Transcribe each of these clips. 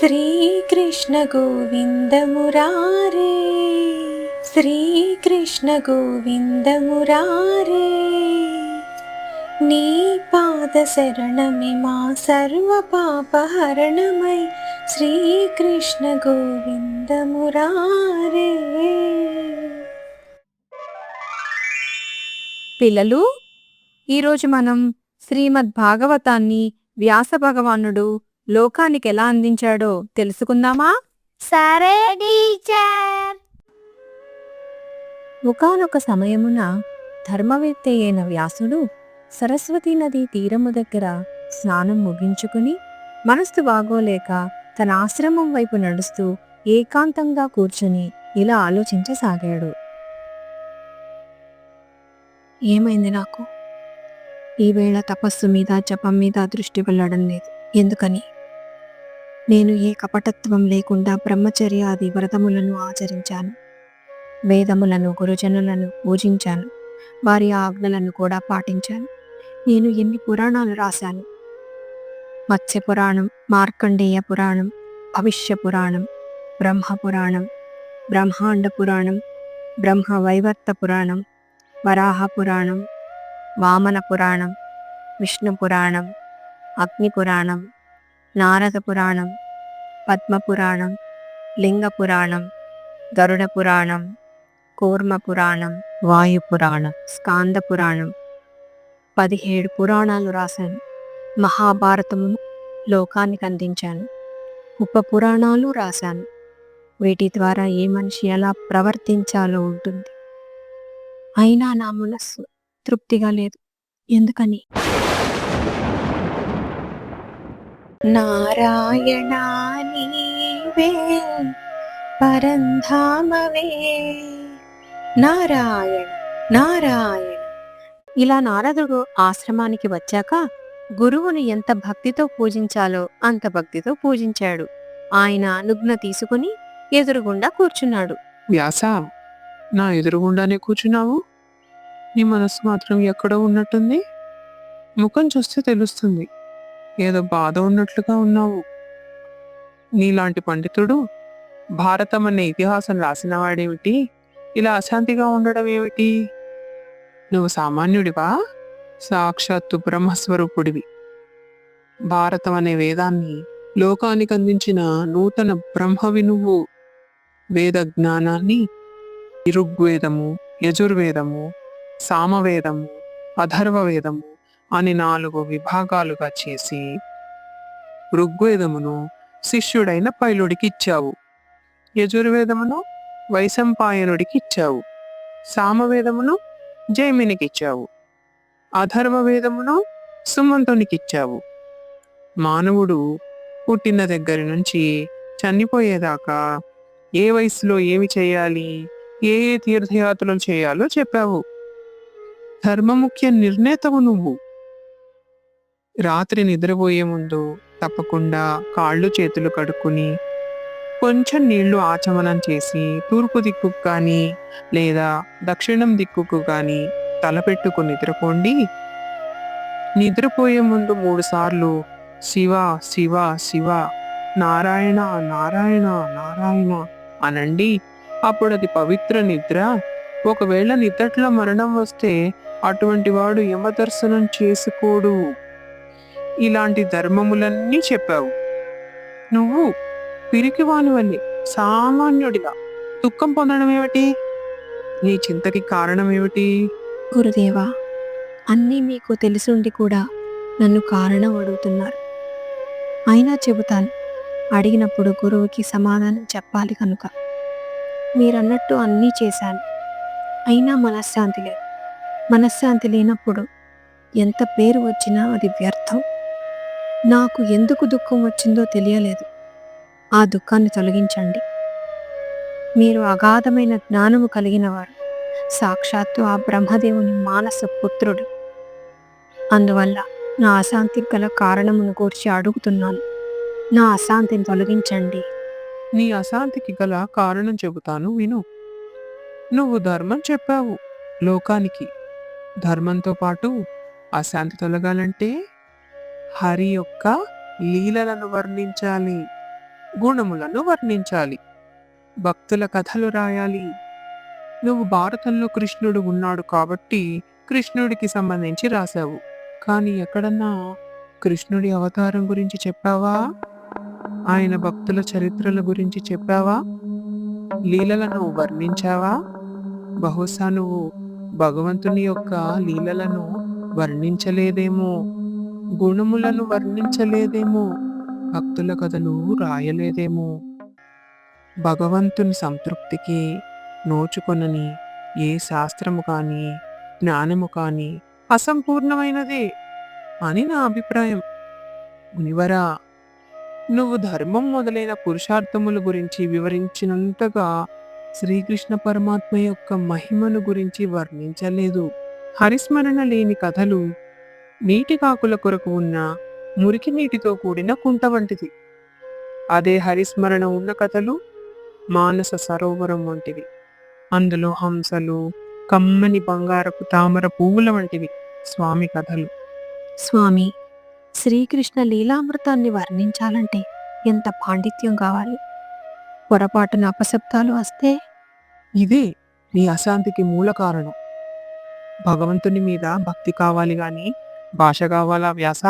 శ్రీకృష్ణ గోవింద మురారే. శ్రీకృష్ణ గోవింద మురారే. నీ పాద శరణమే మా సర్వ పాపహరణమై శ్రీకృష్ణ గోవింద మురారే. పిల్లలు ఈరోజు మనం శ్రీమద్ భాగవతాన్ని వ్యాస భగవానుడు లోకానికి ఎలా అందించాడో తెలుసుకుందామా? సరే టీచర్. ఒకానొక సమయమున ధర్మవేత్త అయిన వ్యాసుడు సరస్వతీ నది తీరము దగ్గర స్నానం ముగించుకుని మనస్సు బాగోలేక తన ఆశ్రమం వైపు నడుస్తూ ఏకాంతంగా కూర్చుని ఇలా ఆలోచించసాగాడు. ఏమైంది నాకు? ఈవేళ తపస్సు మీద జపం మీద దృష్టి వెళ్ళడం లేదు. ఎందుకని? నేను ఏ కపటత్వం లేకుండా బ్రహ్మచర్యాది వ్రతములను ఆచరించాను. వేదములను గురుజనులను పూజించాను. వారి ఆజ్ఞలను కూడా పాటించాను. నేను ఎన్ని పురాణాలు రాశాను? మత్స్య పురాణం మార్కండేయ పురాణం భవిష్య పురాణం బ్రహ్మ పురాణం బ్రహ్మాండ పురాణం బ్రహ్మ వైవర్త పురాణం వరాహ పురాణం వామన పురాణం విష్ణు పురాణం అగ్ని పురాణం నారద పురాణం పద్మ పురాణం లింగ పురాణం గరుడ పురాణం కూర్మ పురాణం వాయు పురాణం. స్కాంద పురాణం. పదిహేడు పురాణాలు రాశాను. మహాభారతమును లోకానికి అందించాను. ఉప పురాణాలు రాశాను. వీటి ద్వారా ఏ మనిషి ఎలా ప్రవర్తించాలో ఉంటుంది. అయినా నా మనస్సు తృప్తిగా లేదు. ఎందుకని? నారాయణ నీవే పరంధామవే. నారాయణ నారాయణ. ఇలా నారదుడు ఆశ్రమానికి వచ్చాక గురువుని ఎంత భక్తితో పూజించాలో అంత భక్తితో పూజించాడు. ఆయన అనుజ్ఞ తీసుకుని ఎదురుగుండా కూర్చున్నాడు. వ్యాస నా ఎదురుగుండానే కూర్చున్నావు? నీ మనసు మాత్రం ఎక్కడో ఉన్నట్టుంది? ముఖం చూస్తే తెలుస్తుంది. ఏదో బాధ ఉన్నట్లుగా ఉన్నావు. నీలాంటి పండితుడు భారతం అనే ఇతిహాసం రాసినవాడేమిటి ఇలా అశాంతిగా ఉండడం ఏమిటి? నువ్వు సామాన్యుడివా? సాక్షాత్తు బ్రహ్మస్వరూపుడివి. భారతం అనే వేదాన్ని లోకానికి అందించిన నూతన బ్రహ్మవి నువ్వు. వేద జ్ఞానాన్ని ఋగ్వేదము యజుర్వేదము సామవేదము అథర్వవేదము అని నాలుగు విభాగాలుగా చేసి ఋగ్వేదమును శిష్యుడైన పైలుడికి ఇచ్చావు యజుర్వేదమును వైశంపాయనుడికి ఇచ్చావు సామవేదమును జైమినికి ఇచ్చావు అథర్వవేదమును సుమంతునికి ఇచ్చావు మానవుడు పుట్టిన దగ్గర నుంచి చనిపోయేదాకా ఏ వయసులో ఏమి చేయాలి? ఏ ఏ తీర్థయాత్రలు చేయాలో చెప్పావు. ధర్మముఖ్య నిర్ణేతవు నువ్వు. రాత్రి నిద్రపోయే ముందు తప్పకుండా కాళ్ళు చేతులు కడుక్కుని కొంచెం నీళ్ళు ఆచమనం చేసి తూర్పు దిక్కుకు కానీ లేదా దక్షిణం దిక్కుకు కానీ తలపెట్టుకు నిద్రపోండి. నిద్రపోయే ముందు మూడుసార్లు శివ శివ శివ నారాయణ నారాయణ నారాయణ అనండి. అప్పుడు అది పవిత్ర నిద్ర. ఒకవేళ నిద్రట్లో మరణం వస్తే అటువంటి వాడు యమదర్శనం చేసుకోడు. ఇలాంటి ధర్మములన్నీ చెప్పావు. నువ్వు పిరికివానివల్లి సామాన్యుడిగా దుఃఖం పొందడం ఏమిటి? నీ చింతకి కారణం ఏమిటి? గురుదేవా అన్నీ మీకు తెలిసుండి కూడా నన్ను కారణం అడుగుతున్నారు. అయినా చెబుతాను అడిగినప్పుడు గురువుకి సమాధానం చెప్పాలి కనుక. మీరన్నట్టు అన్నీ చేశాను. అయినా మనశ్శాంతి లేదు. మనశ్శాంతి లేనప్పుడు ఎంత పేరు వచ్చినా అది వ్యర్థం. నాకు ఎందుకు దుఃఖం వచ్చిందో తెలియలేదు. ఆ దుఃఖాన్ని తొలగించండి. మీరు అగాధమైన జ్ఞానము కలిగినవారు. సాక్షాత్తు ఆ బ్రహ్మదేవుని మానస పుత్రుడు. అందువల్ల నా అశాంతికి గల కారణమును గూర్చి అడుగుతున్నాను. నా అశాంతిని తొలగించండి. నీ అశాంతికి గల కారణం చెబుతాను విను. నువ్వు ధర్మం చెప్పావు. లోకానికి ధర్మంతో పాటు అశాంతి తొలగాలంటే హరి యొక్క లీలలను వర్ణించాలి గుణములను వర్ణించాలి భక్తుల కథలు రాయాలి. నువ్వు భారతంలో కృష్ణుడు ఉన్నాడు కాబట్టి కృష్ణుడికి సంబంధించి రాశావు. కానీ ఎక్కడన్నా కృష్ణుడి అవతారం గురించి చెప్పావా? ఆయన భక్తుల చరిత్రల గురించి చెప్పావా? లీలలను వర్ణించావా? బహుశా నువ్వు భగవంతుని యొక్క లీలలను వర్ణించలేదేమో. గుణములను వర్ణించలేదేమో భక్తుల కథలు రాయలేదేమో. భగవంతుని సంతృప్తికి నోచుకొనని ఏ శాస్త్రము కానీ జ్ఞానము కానీ అసంపూర్ణమైనదే అని నా అభిప్రాయం. మునివరా నువ్వు ధర్మం మొదలైన పురుషార్థముల గురించి వివరించినంతగా శ్రీకృష్ణ పరమాత్మ యొక్క మహిమను గురించి వర్ణించలేదు. హరిస్మరణ లేని కథలు నీటి కాకుల కొరకు ఉన్న మురికి నీటితో కూడిన కుంట వంటిది. అదే హరిస్మరణ ఉన్న కథలు మానస సరోవరం వంటివి. అందులో హంసలు కమ్మని బంగారపు తామర పువ్వుల వంటివి స్వామి కథలు. స్వామి శ్రీకృష్ణ లీలామృతాన్ని వర్ణించాలంటే ఎంత పాండిత్యం కావాలి? పొరపాటున అపశబ్దాలు వస్తే? ఇదే నీ అశాంతికి మూల కారణం. భగవంతుని మీద భక్తి కావాలి గాని భాష కావాల వ్యాస?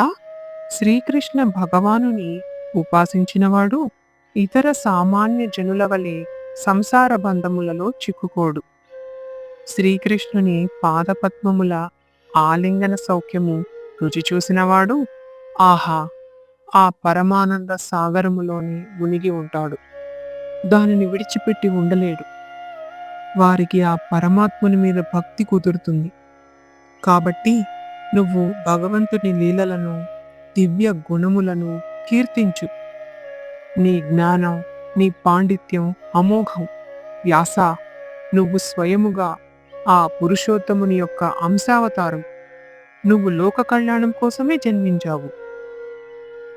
శ్రీకృష్ణ భగవానుని ఉపాసించినవాడు ఇతర సామాన్య జనుల వలె సంసార బంధములలో చిక్కుకోడు. శ్రీకృష్ణుని పాదపద్మముల ఆలింగన సౌఖ్యము రుచి చూసినవాడు ఆహా! ఆ పరమానంద సాగరములోని మునిగి ఉంటాడు. దానిని విడిచిపెట్టి ఉండలేడు. వారికి ఆ పరమాత్ముని మీద భక్తి కుదురుతుంది. కాబట్టి నువ్వు భగవంతుని లీలలను దివ్య గుణములను కీర్తించు. నీ జ్ఞానం నీ పాండిత్యం అమోఘం. వ్యాస నువ్వు స్వయముగా ఆ పురుషోత్తముని యొక్క అంశావతారం. నువ్వు లోక కళ్యాణం కోసమే జన్మించావు.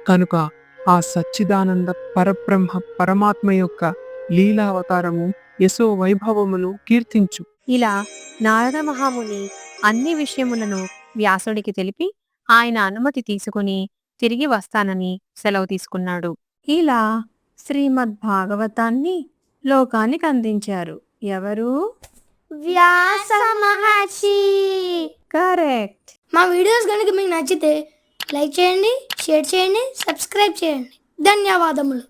కనుక ఆ సచ్చిదానంద పరబ్రహ్మ పరమాత్మ యొక్క లీలావతారము యశో వైభవమును కీర్తించు. ఇలా నారద మహాముని అన్ని విషయములను వ్యాసుడికి తెలిపి ఆయన అనుమతి తీసుకుని తిరిగి వస్తానని సెలవు తీసుకున్నాడు. ఇలా శ్రీమద్ భాగవతాన్ని లోకానికి అందించారు. ఎవరు? వ్యాస మహర్షి. కరెక్ట్. మా వీడియోస్ కనుక మీకు నచ్చితే లైక్ చేయండి షేర్ చేయండి సబ్స్క్రైబ్ చేయండి. ధన్యవాదములు.